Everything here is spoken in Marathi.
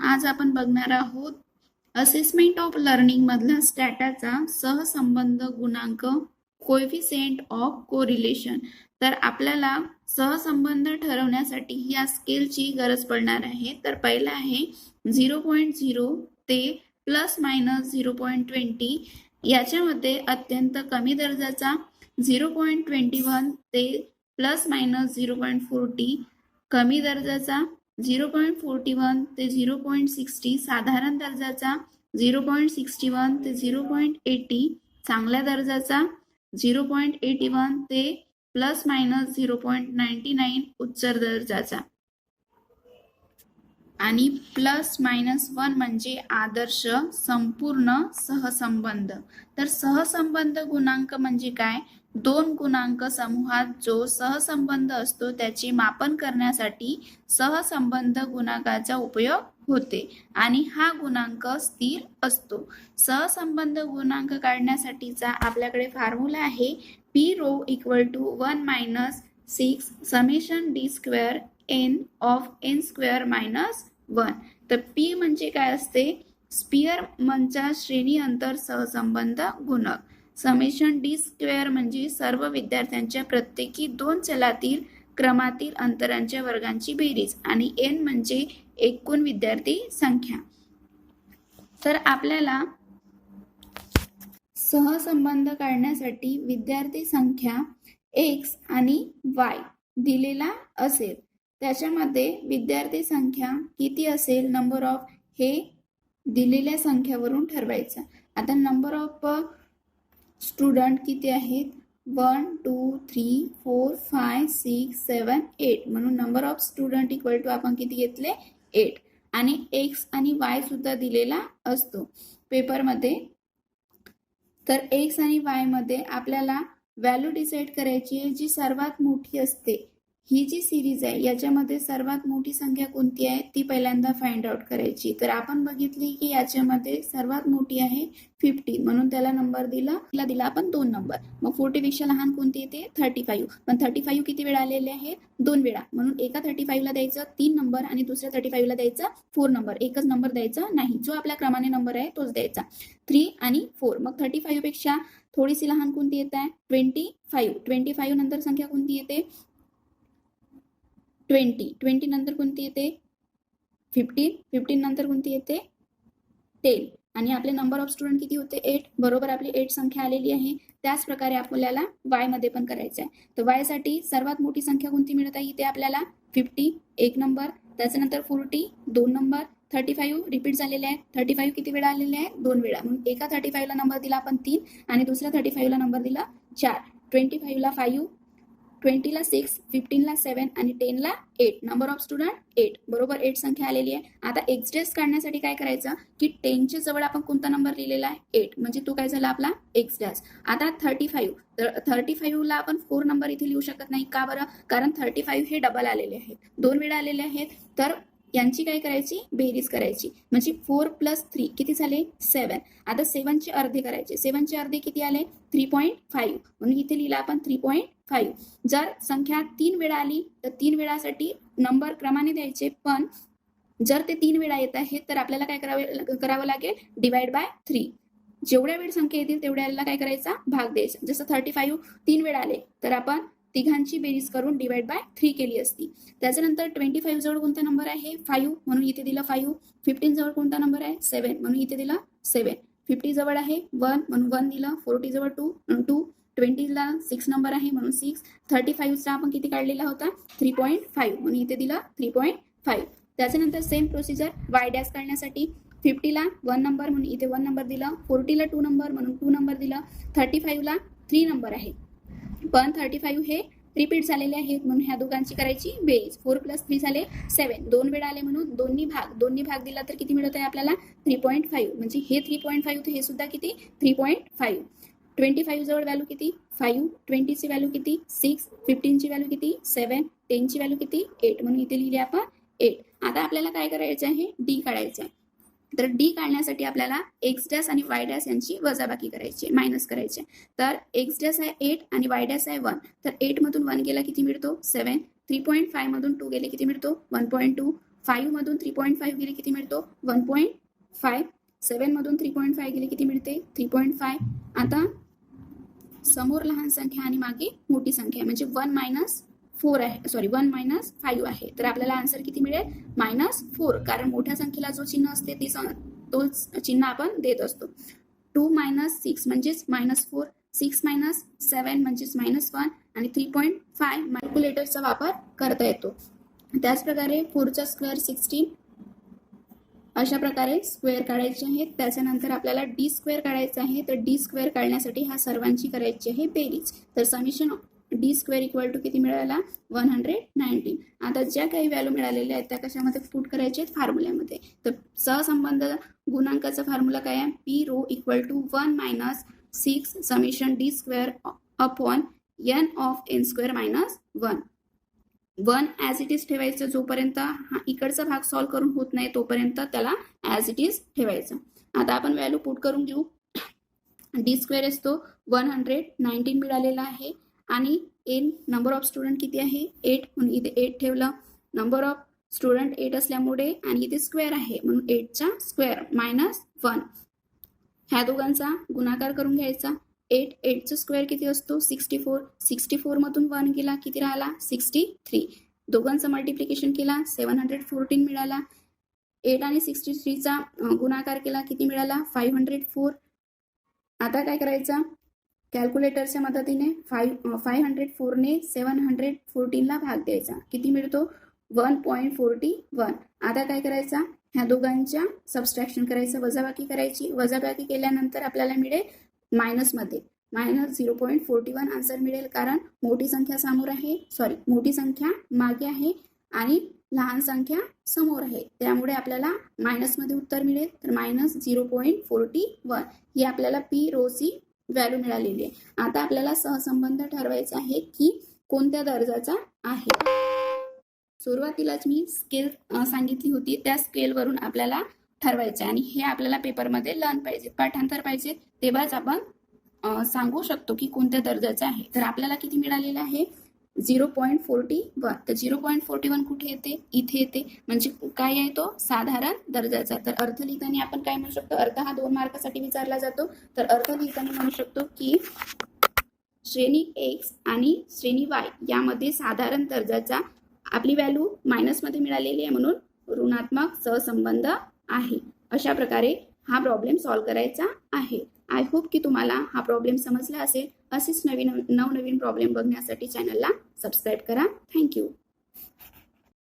आज आपण बघणार आहोत असेसमेंट ऑफ लर्निंग मधला स्टॅटाचा सहसंबंध गुणांक कोएफिशियंट ऑफ कोरिलेशन तर आपल्याला सहसंबंध ठरवण्यासाठी या स्केलची गरज पडणार आहे. तर पहिला आहे झिरो पॉईंट झिरो ते plus minus zero point twenty याच्यामध्ये अत्यंत कमी दर्जाचा झिरो पॉईंट ट्वेंटी वन ते plus minus zero point forty कमी दर्जाचा झिरो पॉईंट फोर्टी वन ते झिरो पॉईंट सिक्स्टी साधारण दर्जाचा झिरो पॉईंट सिक्स्टी वन ते झिरो पॉईंट एटी चांगल्या दर्जाचा झिरो पॉईंट एटी वन ते plus minus zero point ninety nine उच्च दर्जाचा. आणि प्लस मायनस वन म्हणजे आदर्श संपूर्ण सहसंबंध. तर सहसंबंध गुणांक म्हणजे काय? दोन गुणांक समूहात जो सहसंबंध असतो त्याचे मापन करण्यासाठी सहसंबंध गुणांकाचा उपयोग होते. आणि हा गुणांक स्थिर असतो. सहसंबंध गुणांक काढण्यासाठीचा आपल्याकडे फॉर्म्युला आहे P rho equal to one minus six summation D square N of N square minus one तर पी म्हणजे काय असते? स्पियर मनचा श्रेणी अंतर सहसंबंध गुणक. समेशन डी स्क्वेअर म्हणजे सर्व विद्यार्थ्यांच्या प्रत्येकी दोन चलातील क्रमातील अंतरांच्या वर्गांची बेरीज आणि एन म्हणजे एकूण विद्यार्थी संख्या. तर आपल्याला सहसंबंध काढण्यासाठी विद्यार्थी संख्या एक्स आणि वाय दिलेला असेल. त्याच्यामध्ये विद्यार्थी संख्या किती असेल? नंबर ऑफ हे दिलेल्या संख्यावरून ठरवायचं. आता नंबर ऑफ स्टुडंट किती आहेत? One two three four five six seven eight. म्हणून number of student equal to आपण किती घेतले? एट. आणि एक्स आणि वाय सुद्धा दिलेला असतो. पेपरमध्ये तर एक्स आणि वायमध्ये आपल्याला व्हॅल्यू डिसाईड करायची आहे जी सर्वात मोठी असते. ही जी सिरीज आहे याच्यामध्ये सर्वात मोठी संख्या कोणती आहे ती पहिल्यांदा फाइंड आउट करायची. तर आपण बघितली की याच्यामध्ये सर्वात मोठी आहे फिफ्टी म्हणून त्याला नंबर दिला तिला दिला आपण दोन नंबर मग फोर्टी पेक्षा लहान कोणती येते? थर्टी फाईव्ह पण थर्टी फाईव्ह किती वेळा आलेले आहेत दोन वेळा. म्हणून एका थर्टी फाईव्हला द्यायचं तीन नंबर आणि दुसऱ्या थर्टी फाईव्हला द्यायचा फोर नंबर एकच नंबर द्यायचा नाही. जो आपल्या क्रमाने नंबर आहे तोच द्यायचा. थ्री आणि फोर मग थर्टी फाईव्हपेक्षा थोडीशी लहान कोणती येत आहे? ट्वेंटी फाईव्ह ट्वेंटी फाईव्ह नंतर संख्या कोणती येते? ट्वेंटी. ट्वेंटी नंतर कोणती येते? फिफ्टीन. फिफ्टीन नंतर कोणती येते? टेन. आणि आपले नंबर ऑफ स्टुडंट किती होते? एट बरोबर आपली एट संख्या आलेली आहे. त्याच प्रकारे आपल्याला वायमध्ये पण करायचं आहे तर वायसाठी सर्वात मोठी संख्या कोणती मिळत आहे? इथे आपल्याला फिफ्टी एक नंबर त्याच्यानंतर फोर्टी दोन नंबर थर्टी फाईव्ह रिपीट झालेले आहे थर्टी फाईव्ह किती वेळा आलेले आहे दोन वेळा. म्हणून एका थर्टी फाईव्हला नंबर दिला आपण तीन आणि दुसऱ्या थर्टी फाईव्हला नंबर दिला चार. ट्वेंटी फाईव्हला फाईव्ह ट्वेंटीला सिक्स फिफ्टीनला सेवन आणि टेनला eight. Number of student eight बरोबर एट संख्या आलेली आहे. आता एक्सडेस काढण्यासाठी काय करायचं? की टेनच्या जवळ आपण कोणता नंबर लिहिलेला आहे? एट म्हणजे तो काय झाला आपला? एक्स आता थर्टी फाईव्ह तर थर्टी फाईव्हला आपण फोर नंबर इथे लिहू शकत नाही. का बरं? कारण थर्टी फाईव्ह हे डबल आलेले आहेत. दोन वेळा आलेले आहेत. तर यांची काय करायची? बेरीज करायची. म्हणजे फोर प्लस थ्री किती झाले? सेवन आता सेवनचे अर्धे करायचे. सेवनचे अर्धे किती आले? थ्री पॉईंट फाईव्ह म्हणून इथे लिहिला आपण थ्री पॉईंट फाईव्ह. जर संख्या तीन वेळा आली तर तीन वेळासाठी नंबर क्रमाने द्यायचे. पण जर ते तीन वेळा येत आहेत तर आपल्याला काय करावे करावं लागेल? डिवाइड बाय थ्री जेवढ्या वेळ संख्या येतील तेवढ्याला काय करायचा? भाग द्यायचा. जसं थर्टी फाईव्ह तीन वेळा आले तर आपण तिघांची बेरीज करून डिवाइड बाय थ्री केली असती. त्याच्यानंतर ट्वेंटी फाईव्ह जवळ कोणता नंबर आहे? फाईव्ह म्हणून इथे दिला फाईव्ह फिफ्टीन जवळ कोणता नंबर आहे? सेवन म्हणून इथे दिला सेवन फिफ्टी जवळ आहे? वन म्हणून वन दिलं. फोर्टी जवळ टू टू ट्वेंटीला सिक्स नंबर आहे म्हणून सिक्स थर्टी फाईव्हचा आपण किती काढलेला होता? थ्री पॉईंट फाईव्ह म्हणून इथे दिला थ्री पॉईंट फाईव्ह त्याच्यानंतर सेम प्रोसिजर वाय डॅश काढण्यासाठी फिफ्टीला वन नंबर म्हणून इथे वन नंबर दिला. फोर्टीला टू नंबर म्हणून टू नंबर दिला. थर्टी फाईव्हला थ्री नंबर आहे. पण थर्टी फाईव्ह हे रिपीट झालेले आहेत म्हणून ह्या दोघांची करायची बेरीज. फोर प्लस थ्री झाले सेवन दोन वेळा आले म्हणून दोन्ही भाग. दोन्ही भाग दिला तर किती मिळत आहे आपल्याला? थ्री पॉईंट फाईव्ह म्हणजे हे थ्री पॉईंट फाईव्ह हे सुद्धा किती? Three point five twenty five जवळ व्हॅल्यू किती? फाईव्ह. ट्वेंटीची व्हॅल्यू किती? सिक्स. फिफ्टीनची व्हॅल्यू किती? सेवन टेनची व्हॅल्यू किती? एट. म्हणून इथे लिहिले आपण एट. आता आपल्याला काय करायचं आहे? डी काढायचं आहे. तर डी काढण्यासाठी आपल्याला एक्स डॅस आणि वाय डॅस यांची वजाबाकी करायची मायनस करायची तर एक्स डॅस आहे एट आणि वाय डॅस आहे वन. तर एट मधून वन गेला किती मिळतो? सेवन थ्री पॉईंट फाईव्ह मधून टू गेले किती मिळतो? One point two. फाईव्ह मधून थ्री पॉईंट फाईव्ह गेले किती मिळतो? One point five. सेवन मधून थ्री पॉईंट फाईव्ह गेले किती मिळते? Three point five. आता समोर लहान संख्या आणि मागे मोठी संख्या. म्हणजे आहे. म्हणजे वन मायनस फोर आहे. सॉरी वन मायनस फाईव्ह आहे. तर आपल्याला आन्सर किती मिळेल? मायनस फोर कारण मोठ्या संख्येला जो चिन्ह असते ती तो तोच चिन्ह आपण देत असतो. टू मायनस सिक्स म्हणजेच minus four six minus seven म्हणजेच मायनस वन आणि थ्री पॉईंट फाय कॅल्क्युलेटरचा वापर करता येतो. त्याचप्रकारे फोरचा स्क्वेअर सिक्स्टीन अशा प्रकारे स्क्वेअर काढायचे आहेत त्याच्यानंतर आपल्याला डी स्क्वेअर काढायचं आहे. तर डी स्क्वेअर काढण्यासाठी ह्या सर्वांची करायची आहे बेरीज. तर summation D square equal to किती मिळाला? वन हंड्रेड नाईन्टीन आता ज्या काही व्हॅल्यू मिळालेल्या आहेत त्या कशामध्ये फूट करायचे आहेत? फॉर्म्युल्यामध्ये तर सहसंबंध गुणांकाचा फॉर्म्युला काय आहे? P rho equal to one minus six summation D square upon N of N square minus one one as it is ठेवायचं जोपर्यंत हा इकडचा भाग सॉल्व्ह करून होत नाही तोपर्यंत त्याला ॲज इट इज ठेवायचं. आता आपण व्हॅल्यू पुट करून घेऊ. डी स्क्वेअर असतो वन हंड्रेड नाईन्टीन मिळालेला आहे. आणि एन नंबर ऑफ स्टुडंट किती आहे? एट म्हणून इथे एट ठेवलं. नंबर ऑफ स्टुडंट एट असल्यामुळे आणि इथे स्क्वेअर आहे म्हणून एटचा स्क्वेअर मायनस वन ह्या दोघांचा गुणाकार करून घ्यायचा. एट एटचं स्क्वेअर किती असतो? Sixty four. सिक्स्टी फोरमधून वन गेला किती राहिला? Sixty three. दोघांचं मल्टिप्लिकेशन केला सेवन हंड्रेड फोर्टीन मिळाला. एट आणि सिक्स्टी थ्रीचा गुणाकार केला किती मिळाला? फाईव्ह हंड्रेड फोर आता काय करायचं? कॅल्क्युलेटरच्या मदतीने फाईव्ह फाईव्ह हंड्रेड फोरने सेवन हंड्रेड फोर्टीनला भाग द्यायचा. किती मिळतो? वन पॉईंट फोर्टी वन आता काय करायचा? ह्या दोघांच्या सबस्ट्रॅक्शन करायचं वजाबाकी करायची. वजाबाकी केल्यानंतर आपल्याला मिळेल मायनसमध्ये minus zero point forty one answer मिळेल कारण मोठी संख्या समोर आहे. सॉरी मोठी संख्या मागे आहे आणि लहान संख्या समोर आहे. त्यामुळे आपल्याला मायनसमध्ये उत्तर मिळेल. तर minus zero point forty one ही आपल्याला पी रोची व्हॅल्यू मिळालेली आहे. आता आपल्याला सहसंबंध ठरवायचा आहे की कोणत्या दर्जाचा आहे. सुरुवातीलाच मी स्केल सांगितली होती. त्या स्केलवरून आपल्याला ठरवायचे. आणि हे आपल्याला पेपरमध्ये लर्न पाहिजे पाठांतर पाहिजे. तेव्हाच आपण सांगू शकतो की कोणत्या दर्जाचं आहे. तर आपल्याला किती मिळालेलं आहे? Zero point forty one. तर झिरो पॉईंट फोर्टी वन कुठे येते? इथे येते. म्हणजे काय आहे तो? साधारण दर्जाचा. तर अर्थ लिहिताना आपण काय म्हणू शकतो? अर्थ हा दोन मार्कासाठी विचारला जातो. तर अर्थ लिहिताना म्हणू शकतो की श्रेणी एक्स आणि श्रेणी वाय यामध्ये साधारण दर्जाचा आपली व्हॅल्यू मायनसमध्ये मिळालेली आहे म्हणून ऋणात्मक सहसंबंध आहे. अशा प्रकारे हा प्रॉब्लेम सॉल्व्ह करायचा आहे. आय होप की तुम्हाला हा प्रॉब्लेम समजला असेल. असेच नवीन नवनवीन प्रॉब्लेम बघण्यासाठी चॅनलला सबस्क्राईब करा. थँक्यू